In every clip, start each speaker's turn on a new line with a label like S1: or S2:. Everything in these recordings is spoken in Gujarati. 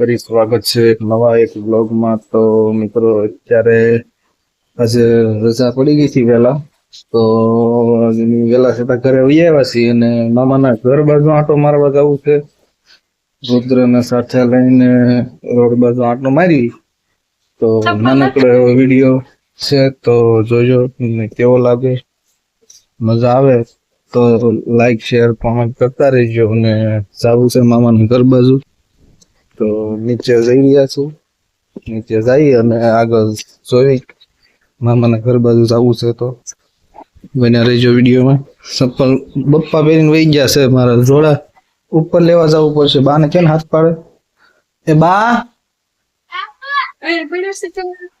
S1: ફરી સ્વાગત છે એક નવા એક બ્લોગમાં તો મિત્રો અત્યારે આજે રજા પડી ગઈ હતી વહેલા. તો વહેલા છતાં ઘરે વહી આવ્યા છીએ અને મામાના ઘર બાજુ આંટો મારવા જવું છે. રુદ્રને સાથે લઈને રોડ બાજુ આંટો મારી. તો નાનકડો એવો વીડિયો છે તો જોજો તમને કેવો લાગે. મજા આવે તો લાઈક શેર કોમેન્ટ કરતા રહેજો અને જવું છે મામાના ઘર બાજુ. તો નીચે જઈ રહ્યા છું. નીચે જઈ અને આગળ જોઈ મામાના ઘર બાજુ જવું છે તો. બન્યા રહીજો વિડીયોમાં. ચપ્પલ બપ્પા પહેરીને વહી ગયા છે મારા જોડા. ઉપર લેવા જવું પડશે. બાને કેમ હાથ પાડે? એ બા!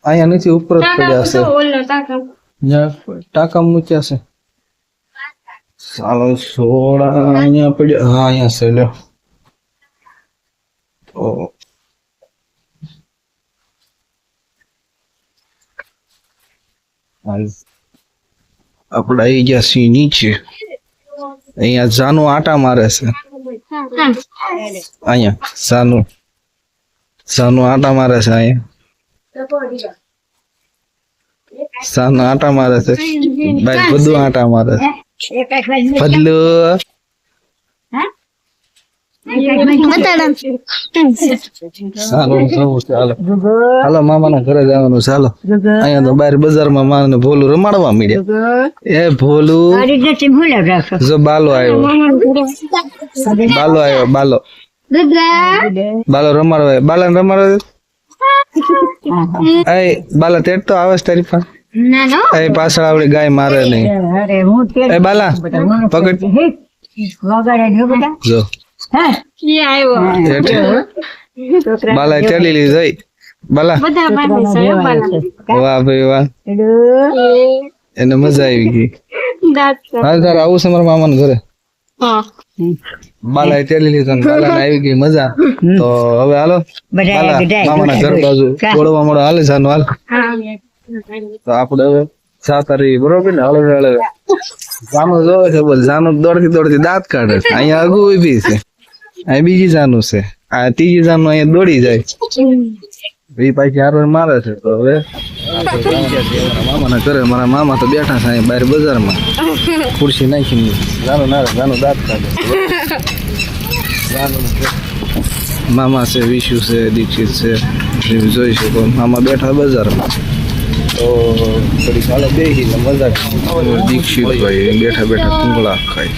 S1: અહીંયા નથી ઉપર જ પડ્યા છે. ટાકા ટાંકા મૂક્યા છે. ચાલો સોડા અહીંયા પડ્યા. હા અહીંયા છે લ્યો. હાલ. આપણે આવી ગયા સિંહ નીચે. અહીંયા જાનું આટા મારે છે. અહીંયા જાનું જાનું આટા મારે છે અહીંયા. સાનું આટા મારે છે. ભાઈ બધું આટા મારે છે. ફદલું. હાલો. હાલો મામાના ઘરે જવાનું છે. હાલો. અહીંયા તો બહાર બજારમાં માને ભોલું રમાડવા મળ્યા એ ભોલું. જો બાલો આવ્યો. બાલો આવ્યો બાલો. બાલો રમાડવા આવ્યો. બાલાને રમાડવા. બાલા તેડ તો આવે તારી પાસે. એ પાછળ આવડી ગાય મારે નહીં. એ બાલા પકડ. જો. બાલા તેડી લીધી જઈ. બાલા. વાહ ભાઈ વાહ. એને મજા આવી ગઈ. હાલ તારે આવું છે મારા મામાના ઘરે? બાલા તેડી લીધો બાલા આવી ગઈ મજા. તો હવે હાલો. બાલા મામાના ઘર બાજુ. થોડો મોડો હાલે જાનું હાલ. તો આપણે હવે સાત રહી બરોબર ને? હળવે હળવે જાનું જોવે છે બોલ જાનું દોડતી દોડતી દાંત કાઢે છે. અહીંયા અગુ ઊભી છે. અહીં બીજી જાનું છે. આ ત્રીજી જાનું અહીંયા દોડી જાય. એ પાછી હારો મારે છે તો હવે. મામાના ઘરે મારા મામા તો બેઠા છે અહીંયા બહાર બજારમાં. ખુરશી નાખીને. જાનું ના જાનું દાંત કાઢે. મામા છે વિશુ છે દીક્ષિત છે. જોઈ શકો. મામા બેઠા બજારમાં. તો થોડી ચાલો બેસીને મજા કરીએ. દીક્ષિતભાઈ બેઠા બેઠા કુંગળા ખાય.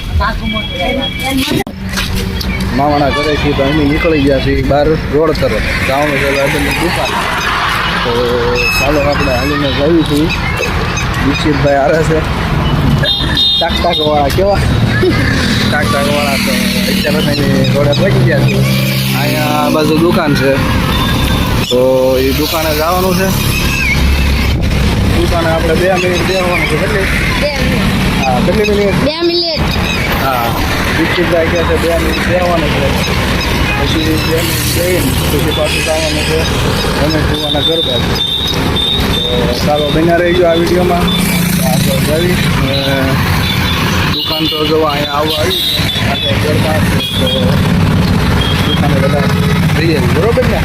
S1: મામાના ઘરેથી તો અમે નીકળી ગયા છીએ બહાર રોડ તરફ. જવાનું છે લાડુની દુકાન તો ચાલો આપણે હાલીને જઈએ છીએ. દીક્ષિતભાઈ આરે છે. ટાક ટાક વાળા કેવા? ટાક ટાક વાળા તો અત્યારે અમે રોડે પહોંચી ગયા છીએ અહીંયા બાજુ દુકાન છે. તો એ દુકાને જવાનું છે. દુકાને આપણે બે મિનિટ દેવાનું છે. કેટલી? હા કેટલી મિનિટ?
S2: બે મિનિટ.
S1: હા. દીક્ષિતભાઈ કહે છે બે મિનિટ બેસવાનું છે પછી બે મિનિટ બેહીને પછી પાછું જવાનું છે રમેશ ભુવાના ઘર બાજુ તો ચાલો બન્યા રહીજો આ વિડીયોમાં આગળ જવી અને દુકાન તો જો અહીંયા આવવા આવી આગળ ઘરમાં છે તો દુકાને બધા જઈએ બરોબર ને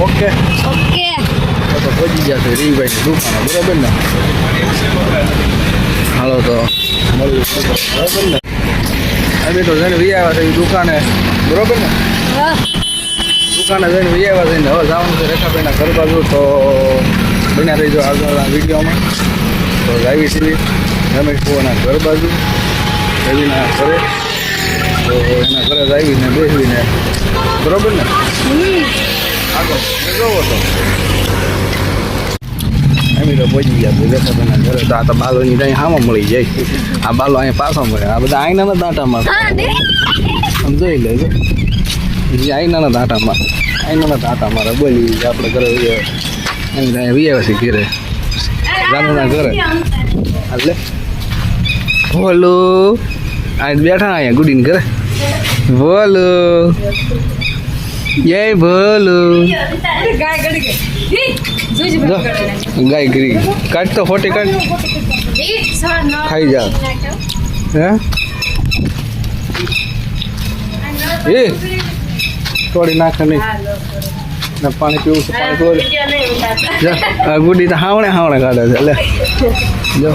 S1: ઓકે
S2: ઓકે
S1: તો તો પહોંચી ગયા છે રીભાઈની દુકાને બરોબર ને હાલો તો મળ્યું બરોબર ને અમે તો જઈને વી આવ્યા છે દુકાને. બરોબર ને? દુકાને જઈને વી આવ્યા છે ને હવે જવાનું છે રેખાભાઈના ઘર બાજુ. તો બન્યા રહીજો આગળના વિડીયોમાં. તો લાવી છીએ રમેશ ભુવાના ઘર બાજુ. રવિના ઘરે. તો એના ઘરે જ આવીને બેસીને. બરોબર ને? આગળ જોવો તો. તો પહોંચી ગયા છે રેખાભાઈના ઘરે. તો આ તો બાલોની ત્યાં હામાં મળી જાય. આ બાલો અહીંયા પાછો મળે. આ બધા આઈનાના દાંટામાં. આમ જોઈ લેજો જે. દાંટામાં. આઈનાના દાંટા મારે બોલી આપણે ઘરે અહીં વી આવ્યા છે ઘરે. જાનુના ઘરે. એટલે બોલો. આ બેઠા અહીંયા ગુડીને ઘરે. બોલો. જય બોલો. જો, ગાય ગરી કાટ તો ફોટી કાટ ખાઈ જા. હે? એ તોડી નાખે નહીં. ને પાણી પીવું છે પાણી પીવું ગુડી તો હાવણે હાવણે કાઢે છે. એટલે જો.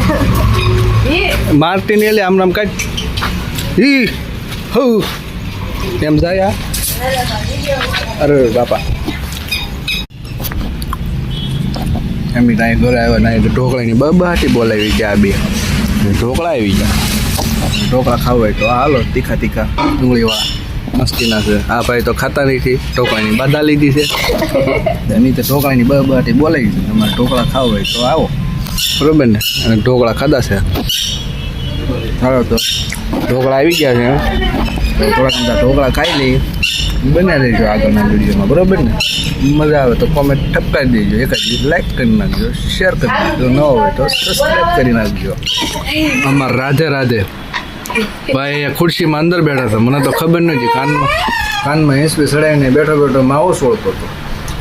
S1: મારતી ને એટલે આમ આમ કાઢ. ઈ હઉ. એમ જાય આ. અરે બાપા. એમની ત્યાં ઘરે આવ્યા ના ઢોકળાની બબાટી બોલાવી ગયા બે. ઢોકળા આવી ગયા. ઢોકળા ખાવ હોય તો હાલો તીખા તીખા ડુંગળીવાળા. મસ્તીના છે. આ ભાઈ તો ખાતા નથી ઢોકળાની બાધા લીધી છે. એની તો ઢોકળાની બબાટી બોલાવી છે. તમારે ઢોકળા ખાવ હોય તો આવો. બરોબર ને? અને ઢોકળા ખાધા છે. હાલો તો. ઢોકળા આવી ગયા છે. ઢોકળા ઢોકળા ખાઈ લઈએ. બને રહેજો આગળના વિડીયોમાં, બરોબર ને? મજા આવે તો કોમેન્ટ ઠપકાવી દેજો, એક જ લાઈક કરી નાખજો શેર કરી નાખજો. ન હોય તો સબસ્ક્રાઈબ કરી નાખજો. અમાર રાધે રાધે. ભાઈ ખુરશીમાં અંદર બેઠા હતા મને તો ખબર નથી, કાનમાં કાનમાં હેંસવી સડાવીને બેઠો બેઠો માવો સોળતો હતો.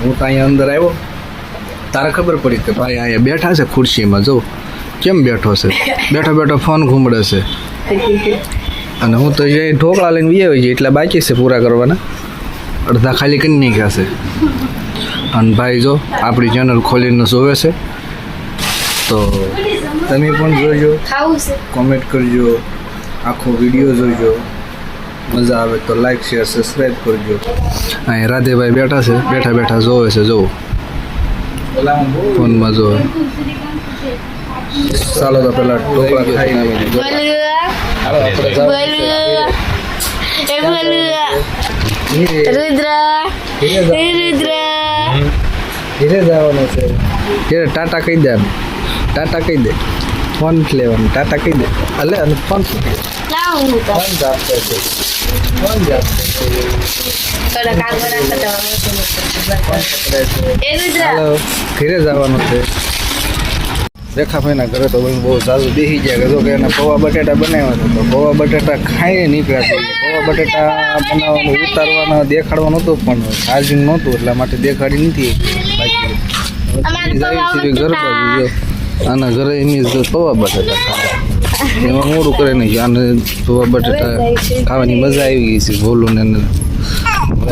S1: હું તો અહીંયા અંદર આવ્યો. તારે ખબર પડી કે ભાઈ અહીંયા બેઠા છે ખુરશીમાં. જો, કેમ બેઠો છે? બેઠો બેઠો ફોન ઘૂમડે છે. અને હું તો જે ઢોકળા લઈને વી આવી છે એટલા બાકી છે પૂરા કરવાના. અડધા ખાલી કરી નાખ્યા છે. અને ભાઈ જો આપણી ચેનલ ખોલીને જોવે છે. તો તમે પણ જોજો કોમેન્ટ કરજો આખો વીડિયો જોજો. મજા આવે તો લાઈક શેર સબસ્ક્રાઈબ કરજો. અહીં રાધેભાઈ બેઠા છે બેઠા બેઠા જોવે છે જોવો ફોનમાં જોવે ચાલો તો પેલા ઢોકળા ખાઈ
S2: રુદ્ર. રુદ્ર.
S1: ધીરે જવાનું છે. ધીરે ટાટા કહી દે. ટાટા કહી દે. ફોન લેવાનું. ટાટા કહી દે. અલે અને ફોન ફોન જ આપતો છે. ફોન જ આપતો છે. હાલો ઘરે જવાનું છે. રેખાભાઈના ઘરે તો બહુ સારું બેસી ગયા કે જો કે એને પૌવા બટેટા બનાવ્યા તો પૌવા બટેટા ખાઈને નીકળ્યા પૌવા બટેટા બનાવવાનું ઉતારવાના દેખાડવાનું હતું પણ ચાર્જિંગ નહોતું એટલા માટે દેખાડી નથી બાકી ઘર બાજુ જો આના ઘરે એની પૌવા બટેટા ખાવા. એમાં મોડું કરે નહીં આને પૌવા બટેટા ખાવાની મજા આવી ગઈ છે ભોલું ને.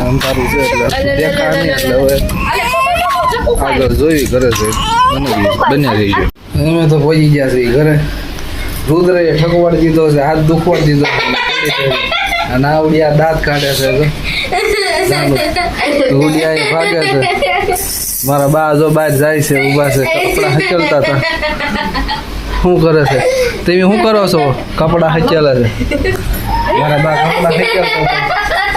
S1: અંધારું છે એટલે દેખાય નહીં એટલે હવે આગળ જોઈ કરે છે બની બન્યા રહીજો. અમે તો પહોંચી ગયા છે ઘરે. રુદ્રએ ઠકવાડી દીધો છે, હાથ દુખવાડી દીધો અને આ ઉડિયા દાંત કાઢે છે જો. ઉડિયા એ ભાગે છે. મારા બા જો બહાર જાય છે, ઊભા છે, કપડા હચલતા હતા. શું કરે છે? તમે શું કરો છો? કપડા હચેલા છે. મારા બા કપડા હચલતા હતા.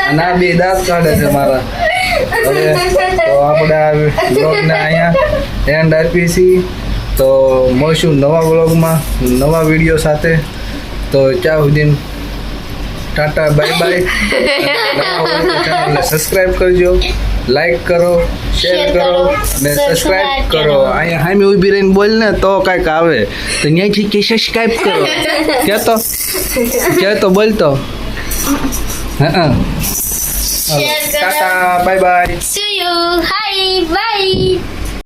S1: અને આ બે દાંત કાઢે છે મારા. હવે તો આપણે બ્લોગને અહીંયા એન્ડ આપીએ છીએ. તો મળશું નવા વ્લોગમાં નવા વીડિયો સાથે. તો ત્યાં સુધી ટાટા બાય બાય. સબસ્ક્રાઈબ કરજો. લાઈક કરો શેર કરો અને સબસ્ક્રાઇબ કરો. અહીંયા હામે ઊભી રહીને બોલ ને તો કાંઈક આવે. તો ત્યાંથી કે સબસ્ક્રાઈબ કરો. કે તો? કે તો બોલતો હા. Tata bye bye.
S2: See you Hi. Bye.